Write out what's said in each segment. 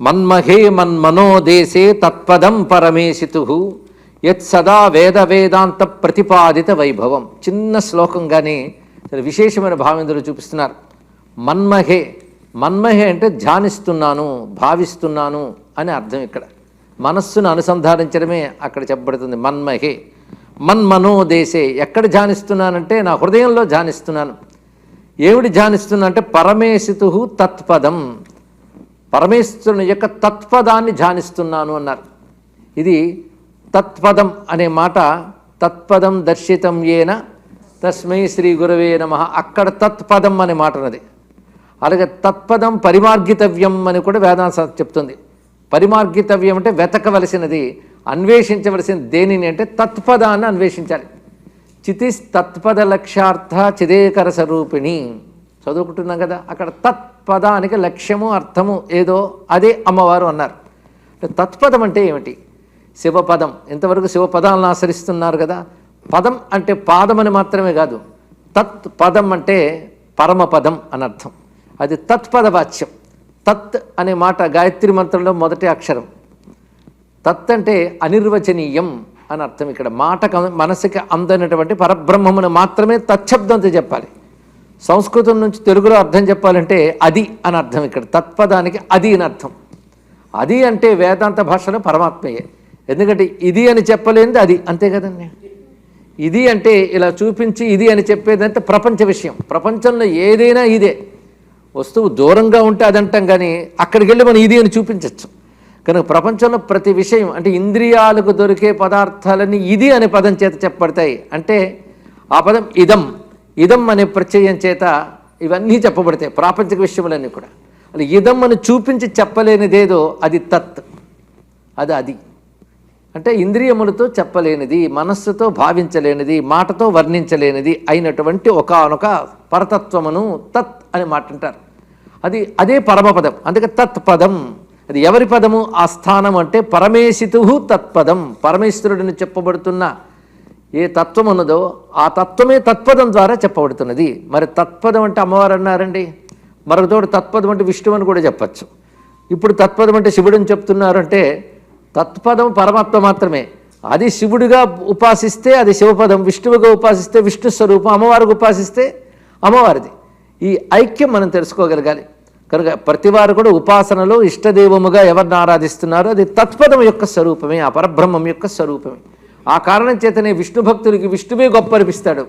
మన్మహే మన్మనోదేశే తత్పదం పరమేశితు. యత్ సదా వేద వేదాంత ప్రతిపాదిత వైభవం. చిన్న శ్లోకంగానే విశేషమైన భావేంద్రులు చూపిస్తున్నారు. మన్మహే మన్మహే అంటే ధ్యానిస్తున్నాను భావిస్తున్నాను అని అర్థం ఇక్కడ. మనస్సును అనుసంధానించడమే అక్కడ చెప్పబడుతుంది మన్మహే. మన్మనోదేశే ఎక్కడ ధ్యానిస్తున్నానంటే నా హృదయంలో ధ్యానిస్తున్నాను. ఏమిటి ధ్యానిస్తున్నా అంటే పరమేశితు తత్పదం. పరమేశ్వరుని యొక్క తత్పదాన్ని ధ్యానిస్తున్నాను అన్నారు. ఇది తత్పదం అనే మాట తత్పదం దర్శితం ఏన తస్మై శ్రీ గురవే నమ. అక్కడ తత్పదం అనే మాట ఉన్నది. అలాగే తత్పదం పరిమార్గితవ్యం అని కూడా వేదాంత చెప్తుంది. పరిమార్గితవ్యం అంటే వెతకవలసినది అన్వేషించవలసిన దేనిని అంటే తత్పదాన్ని అన్వేషించాలి. చితిస్ తత్పద లక్ష్యార్థ చిదేకర స్వరూపిణి. చదువుకుంటున్నాం కదా అక్కడ తత్పదానికి లక్ష్యము అర్థము ఏదో అదే అమ్మవారు అన్నారు. తత్పదం అంటే ఏమిటి? శివపదం. ఇంతవరకు శివపదాలను ఆచరిస్తున్నారు కదా పదం అంటే పాదం అని మాత్రమే కాదు తత్ పదం అంటే పరమపదం అని అర్థం. అది తత్పద వాచ్యం తత్ అనే మాట గాయత్రి మంత్రంలో మొదటి అక్షరం. తత్ అంటే అనిర్వచనీయం అని అర్థం ఇక్కడ. మాటకు మనసుకి అందనటువంటి పరబ్రహ్మమును మాత్రమే తచ్చబ్దంతో చెప్పాలి. సంస్కృతం నుంచి తెలుగులో అర్థం చెప్పాలంటే అది అని అర్థం ఇక్కడ. తత్పదానికి అది అని అర్థం. అది అంటే వేదాంత భాషలో పరమాత్మయే. ఎందుకంటే ఇది అని చెప్పలేనిది అది. అంతే కదండి. ఇది అంటే ఇలా చూపించి ఇది అని చెప్పేదంటే ప్రపంచ విషయం. ప్రపంచంలో ఏదైనా ఇదే. వస్తువు దూరంగా ఉంటే అదంటాం కానీ అక్కడికి వెళ్ళి మనం ఇది అని చూపించవచ్చు కనుక ప్రపంచంలో ప్రతి విషయం అంటే ఇంద్రియాలకు దొరికే పదార్థాలని ఇది అనే పదం చేత చెప్పబడతాయి. అంటే ఆ పదం ఇదం. ఇదం అనే ప్రత్యయం చేత ఇవన్నీ చెప్పబడతాయి ప్రాపంచిక విషయములన్నీ కూడా. అది ఇదం అని చూపించి చెప్పలేనిదేదో అది తత్ అది అది. అంటే ఇంద్రియములతో చెప్పలేనిది మనస్సుతో భావించలేనిది మాటతో వర్ణించలేనిది అయినటువంటి ఒకానొక పరతత్వమును తత్ అని మాట అంటారు. అది అదే పరమపదం అందుకే తత్పదం అది ఎవరి పదము? ఆ స్థానం అంటే పరమేశితు తత్పదం పరమేశ్వరుడిని చెప్పబడుతున్న ఏ తత్వం ఉన్నదో ఆ తత్వమే తత్పదం ద్వారా చెప్పబడుతున్నది. మరి తత్పదం అంటే అమ్మవారు అన్నారండి? మరొక తత్పదం అంటే విష్ణువు అని కూడా చెప్పచ్చు. ఇప్పుడు తత్పదం అంటే శివుడని చెప్తున్నారంటే తత్పదం పరమాత్మ మాత్రమే. అది శివుడిగా ఉపాసిస్తే అది శివపదం విష్ణువుగా ఉపాసిస్తే విష్ణు స్వరూపం అమ్మవారికి ఉపాసిస్తే అమ్మవారిది. ఈ ఐక్యం మనం తెలుసుకోగలగాలి. కనుక ప్రతివారు కూడా ఉపాసనలో ఇష్టదేవముగా ఎవరిని ఆరాధిస్తున్నారో అది తత్పదం యొక్క స్వరూపమే ఆ పరబ్రహ్మం యొక్క స్వరూపమే. ఆ కారణం చేతనే విష్ణు భక్తుడికి విష్ణువే గొప్ప అనిపిస్తాడు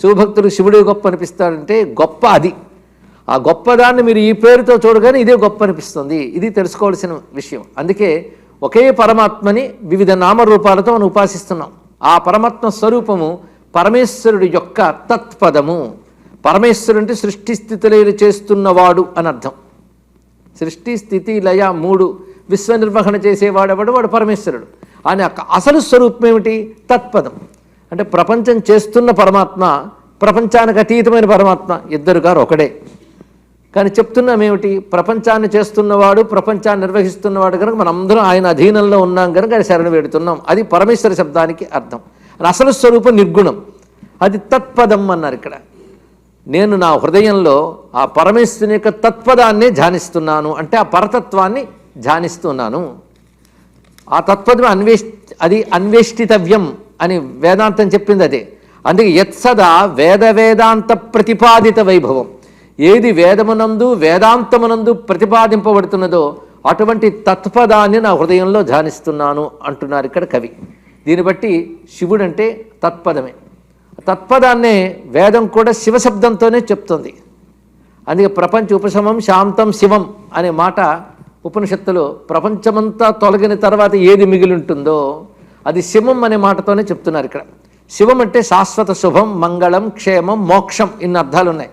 శివభక్తుడు శివుడే గొప్ప అనిపిస్తాడంటే గొప్ప అది. ఆ గొప్పదాన్ని మీరు ఈ పేరుతో చూడగానే ఇదే గొప్ప అనిపిస్తుంది ఇది తెలుసుకోవాల్సిన విషయం. అందుకే ఒకే పరమాత్మని వివిధ నామరూపాలతో మనం ఉపాసిస్తున్నాం. ఆ పరమాత్మ స్వరూపము పరమేశ్వరుడి యొక్క తత్పదము. పరమేశ్వరుడు అంటే సృష్టి స్థితిలయలు చేస్తున్నవాడు అని అర్థం. సృష్టి స్థితి లయ మూడు విశ్వ నిర్వహణ చేసేవాడెవడు? వాడు పరమేశ్వరుడు. ఆయన యొక్క అసలు స్వరూపం ఏమిటి? తత్పదం. అంటే ప్రపంచం చేస్తున్న పరమాత్మ ప్రపంచానికి అతీతమైన పరమాత్మ ఇద్దరు గారు ఒకడే. కానీ చెప్తున్నామేమిటి ప్రపంచాన్ని చేస్తున్నవాడు ప్రపంచాన్ని నిర్వహిస్తున్నవాడు కనుక మనందరం ఆయన అధీనంలో ఉన్నాం కనుక ఆయన శరణ వేడుతున్నాం. అది పరమేశ్వర శబ్దానికి అర్థం. అది అసలు స్వరూపం నిర్గుణం. అది తత్పదం అన్నారు ఇక్కడ. నేను నా హృదయంలో ఆ పరమేశ్వరుని యొక్క తత్పదాన్నే ధ్యానిస్తున్నాను. అంటే ఆ పరతత్వాన్ని ధ్యానిస్తున్నాను. ఆ తత్పదం అన్వేష్ అది అన్వేష్టితవ్యం అని వేదాంతం చెప్పింది అదే. అందుకే యత్సదా వేద వేదాంత ప్రతిపాదిత వైభవం. ఏది వేదమునందు వేదాంతమునందు ప్రతిపాదింపబడుతున్నదో అటువంటి తత్పదాన్ని నా హృదయంలో ధ్యానిస్తున్నాను అంటున్నారు ఇక్కడ కవి. దీన్ని బట్టి శివుడంటే తత్పదమే. తత్పదాన్నే వేదం కూడా శివశబ్దంతోనే చెప్తుంది. అందుకే ప్రపంచ ఉపశమం శాంతం శివం అనే మాట ఉపనిషత్తులో ప్రపంచమంతా తొలగిన తర్వాత ఏది మిగిలి ఉంటుందో అది శివం అనే మాటతోనే చెప్తున్నారు ఇక్కడ. శివం అంటే శాశ్వత శుభం మంగళం క్షేమం మోక్షం ఇన్ని అర్థాలు ఉన్నాయి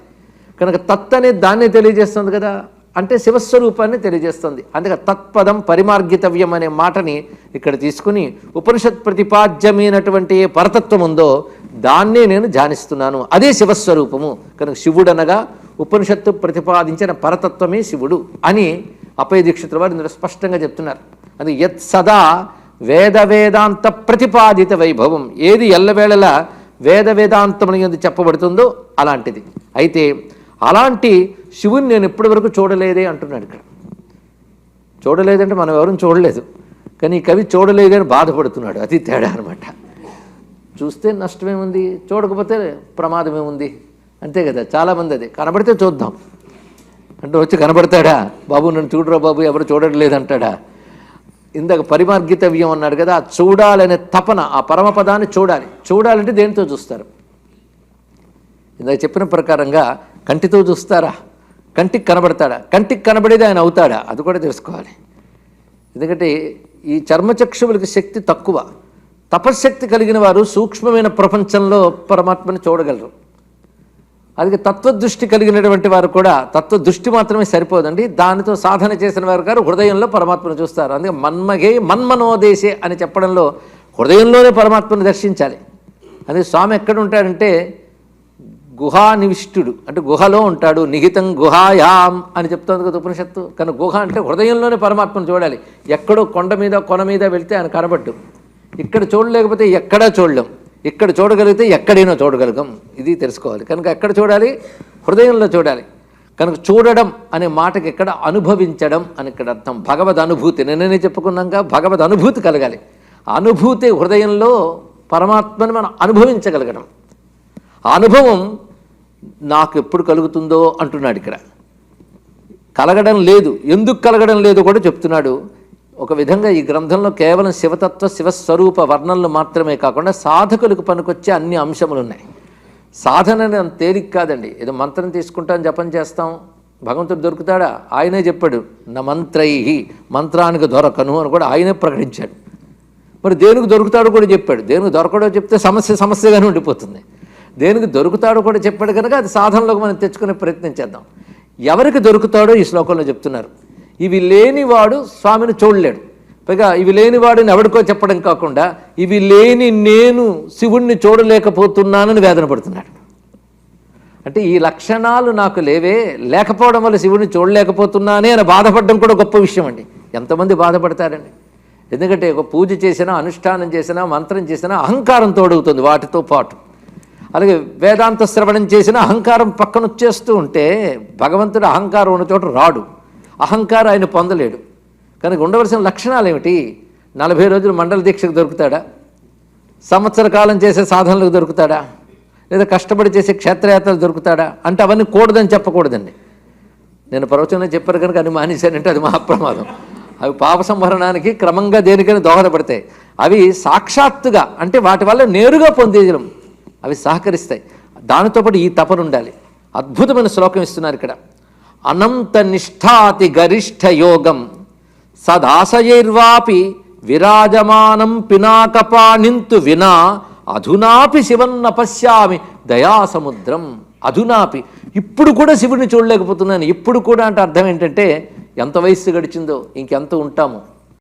కనుక తత్ అనేది దాన్ని తెలియజేస్తుంది కదా? అంటే శివస్వరూపాన్ని తెలియజేస్తుంది. అందుకే తత్పదం పరిమార్గితవ్యం అనే మాటని ఇక్కడ తీసుకుని ఉపనిషత్ ప్రతిపాద్యమైనటువంటి ఏ పరతత్వం ఉందో దాన్నే నేను ధ్యానిస్తున్నాను. అదే శివస్వరూపము. కనుక శివుడనగా ఉపనిషత్తు ప్రతిపాదించిన పరతత్వమే శివుడు అని అపయ దీక్షితుల వారు ఇందులో స్పష్టంగా చెప్తున్నారు. అది యత్ సదా వేద వేదాంత ప్రతిపాదిత వైభవం. ఏది ఎల్లవేళలా వేద వేదాంతముని చెప్పబడుతుందో అలాంటిది. అయితే అలాంటి శివుని నేను ఇప్పటి వరకు చూడలేదే అంటున్నాడు ఇక్కడ. చూడలేదంటే మనం ఎవరూ చూడలేదు. కానీ కవి చూడలేదని బాధపడుతున్నాడు. అది తేడా అనమాట చూస్తే నష్టమేముంది? చూడకపోతే ప్రమాదమేముంది? అంతే కదా. చాలామంది అది. కనబడితే చూద్దాం. అంటే వచ్చి కనబడతాడా? బాబు నన్ను చూడరా బాబు ఎవరు చూడట్లేదంటాడా? ఇందాక పరిమార్గితవ్యం అన్నాడు కదా ఆ చూడాలనే తపన ఆ పరమపదాన్ని చూడాలి. చూడాలంటే దేనితో చూస్తారు? ఇందాక చెప్పిన ప్రకారంగా కంటితో చూస్తారా? కంటికి కనబడతాడా? కంటికి కనబడేది ఆయన అవుతాడా? అది కూడా తెలుసుకోవాలి. ఎందుకంటే ఈ చర్మచక్షువులకి శక్తి తక్కువ. తపశ్శక్తి కలిగిన వారు సూక్ష్మమైన ప్రపంచంలో పరమాత్మని చూడగలరు. అది తత్వదృష్టి కలిగినటువంటి వారు కూడా తత్వదృష్టి మాత్రమే సరిపోదండి. దానితో సాధన చేసిన వారు గారు హృదయంలో పరమాత్మను చూస్తారు. అందుకే మన్మగే మన్మనోదేశే అని చెప్పడంలో హృదయంలోనే పరమాత్మను దర్శించాలి. అదే స్వామి ఎక్కడ ఉంటాడంటే గుహానివిష్టుడు. అంటే గుహలో ఉంటాడు. నిహితం గుహాయాం అని చెప్తోంది కదా ఉపనిషత్తు. కానీ గుహ అంటే హృదయంలోనే పరమాత్మను చూడాలి. ఎక్కడో కొండ మీద కొన మీద వెళ్తే ఆయన కనబడ్డు. ఇక్కడ చూడలేకపోతే ఎక్కడా చూడలేం. ఇక్కడ చూడగలిగితే ఎక్కడైనా చూడగలగం. ఇది తెలుసుకోవాలి. కనుక ఎక్కడ చూడాలి? హృదయంలో చూడాలి. కనుక చూడడం అనే మాటకి ఇక్కడ అనుభవించడం అని ఇక్కడ అర్థం. భగవద్ అనుభూతి. నిన్ననే చెప్పుకున్నాక భగవద్ అనుభూతి కలగాలి. అనుభూతి హృదయంలో పరమాత్మని మనం అనుభవించగలగడం. ఆ అనుభవం నాకు ఎప్పుడు కలుగుతుందో అంటున్నాడు ఇక్కడ. కలగడం లేదు. ఎందుకు కలగడం లేదు కూడా చెప్తున్నాడు. ఒక విధంగా ఈ గ్రంథంలో కేవలం శివతత్వ శివస్వరూప వర్ణనలు మాత్రమే కాకుండా సాధకులకు పనికొచ్చే అన్ని అంశములు ఉన్నాయి సాధన అనేది అంత తేలిక కాదండి. ఏదో మంత్రం తీసుకుంటాం జపం చేస్తాం భగవంతుడు దొరుకుతాడా? ఆయనే చెప్పాడు నా మంత్రై మంత్రానికి దొరకను అని కూడా ఆయనే ప్రకటించాడు. మరి దేనికి దొరుకుతాడో కూడా చెప్పాడు. దేనికి దొరకడో చెప్తే సమస్య సమస్యగానే ఉండిపోతుంది. దేనికి దొరుకుతాడో కూడా చెప్పాడు కనుక అది సాధనలోకి మనం తెచ్చుకునే ప్రయత్నం చేద్దాం. ఎవరికి దొరుకుతాడో ఈ శ్లోకంలో చెప్తున్నారు. ఇవి లేనివాడు స్వామిని చూడలేడు. పైగా ఇవి లేనివాడిని ఎవడికో చెప్పడం కాకుండా ఇవి లేని నేను శివుణ్ణి చూడలేకపోతున్నానని వేదన పడుతున్నాడు. అంటే ఈ లక్షణాలు నాకు లేవే లేకపోవడం వల్ల శివుణ్ణి చూడలేకపోతున్నానే అని బాధపడడం కూడా గొప్ప విషయం అండి. ఎంతమంది బాధపడతారండి. ఎందుకంటే ఒక పూజ చేసినా అనుష్ఠానం చేసినా మంత్రం చేసినా అహంకారం తోడవుతుంది వాటితో పాటు. అలాగే వేదాంత శ్రవణం చేసినా అహంకారం పక్కన వచ్చేస్తూ ఉంటే భగవంతుడు అహంకారం ఉన్న చోట రాడు. అహంకారం ఆయన పొందలేడు. కనుక ఉండవలసిన లక్షణాలు ఏమిటి? నలభై రోజులు మండల దీక్షకు దొరుకుతాడా? సంవత్సర కాలం చేసే సాధనలకు దొరుకుతాడా? లేదా కష్టపడి చేసే క్షేత్రయాత్రలు దొరుకుతాడా? అంటే అవన్నీ కూడదని చెప్పకూడదండి. నేను ప్రవచనం చెప్పారు కనుక అని మానేశానంటే అది మహాప్రమాదం. అవి పాప సంహరణానికి క్రమంగా దేనికైనా దోహదపడతాయి. అవి సాక్షాత్తుగా అంటే వాటి వల్ల నేరుగా పొందేయడం అవి సహకరిస్తాయి. దానితో పాటు ఈ తపనుండాలి అద్భుతమైన శ్లోకం ఇస్తున్నారు ఇక్కడ. అనంత నిష్ఠాతి గరిష్ట యోగం సదాశయైర్వాపి విరాజమానం పినాకపాణింతు వినా అధునాపి శివన్న పశ్యామి దయాసముద్రం. అధునాపి. ఇప్పుడు కూడా శివుడిని చూడలేకపోతున్నాను. ఇప్పుడు కూడా అంటే అర్థం ఏంటంటే ఎంత వయస్సు గడిచిందో ఇంకెంత ఉంటాము.